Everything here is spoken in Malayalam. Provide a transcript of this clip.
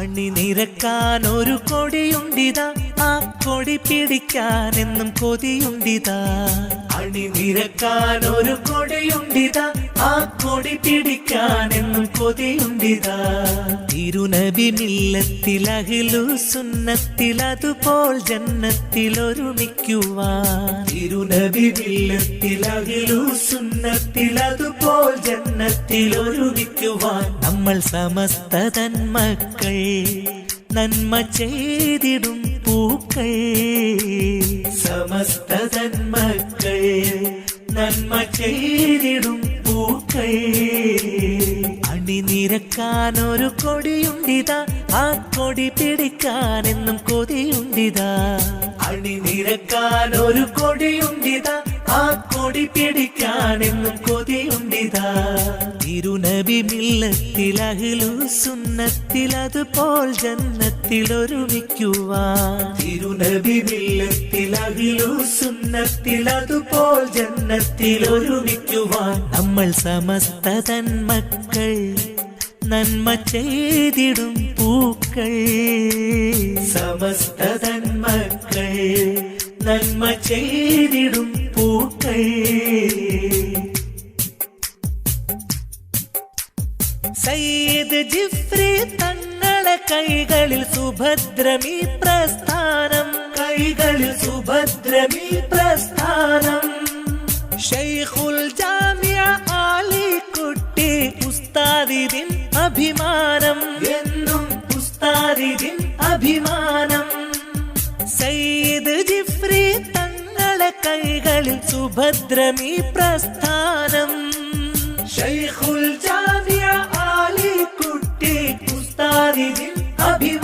അണിനിരക്കാൻ ഒരു കൊടിയുണ്ടിതാ. ആ കൊടി പിടിക്കാൻ എന്നും കൊതിയുണ്ടിതാ. അണിനിരക്കാൻ ഒരു കൊടിയുണ്ടിതാ. ആ കൊടി പിടിക്കാൻ എന്നും കൊതിയുണ്ടിതാ. തിരുനബി മില്ലത്തിൽ അഹിലു സുന്നത്തിൽ അതുപോൽ ജന്നത്തിൽ ഒരുമിക്കുവാൻ തിരുനബി മില്ലത്തിൽ അഹിലു സുന്നത്തിൽ അതുപോൽ ജന്നത്തിൽ ഒരുമിക്കുവാൻ നമ്മൾ സമസ്ത തന്മക്കൾ നന്മ ചെയ്തിടും പൂക്കൾ. സമസ്ത തന്മക്കൾ നന്മ ചെയ്തിടും പൂക്കൈ അണിനിരക്കാൻ ഒരു കൊടിയുണ്ടിതാ. ആ കൊടി പിടിക്കാൻ എന്നും കൊതിയുണ്ടിതാ. അണിനിരക്കാൻ ഒരു കൊടിയുണ്ടിതാ. ആ കൊടി പിടിക്കാൻ എന്നും കൊതിയുണ്ടിതാ. തിരുനബി മില്ലത്തിൽ അഹിലു സുന്നത്തിൽ അതുപോൽ ജന്നത്തിൽ ഒരുമിക്കുവാൻ തിരുനബി മില്ലത്തിൽ അഹിലു സുന്നത്തിൽ അതുപോൽ ജന്നത്തിൽ ഒരുമിക്കുവാൻ നമ്മൾ സമസ്ത തന്മക്കൾ നന്മ ചെയ്തിടും പൂക്കൾ. സമസ്ത തന്മക്കൾ നന്മ ചെയ്തിടും പൂക്കൾ. സയ്യിദ് ജിഫ്രി തങ്ങളെ കൈകളിൽ സുഭദ്രമീ പ്രസ്ഥാനം. കൈകളിൽ സുഭദ്രമീ പ്രസ്ഥാനം. ഷെയ്ഖുൽ ജാമിയ ആലി കുട്ടി ഉസ്താദിദിൻ അഭിമാനം. എന്നും ഉസ്താദിദിൻ അഭിമാനം. സയ്യിദ് ജിഫ്രി തങ്ങളെ കൈകളിൽ സുഭദ്രമീ പ്രസ്ഥാനം. ഷെയ്ഖുൽ प्रतिदिन अभिमान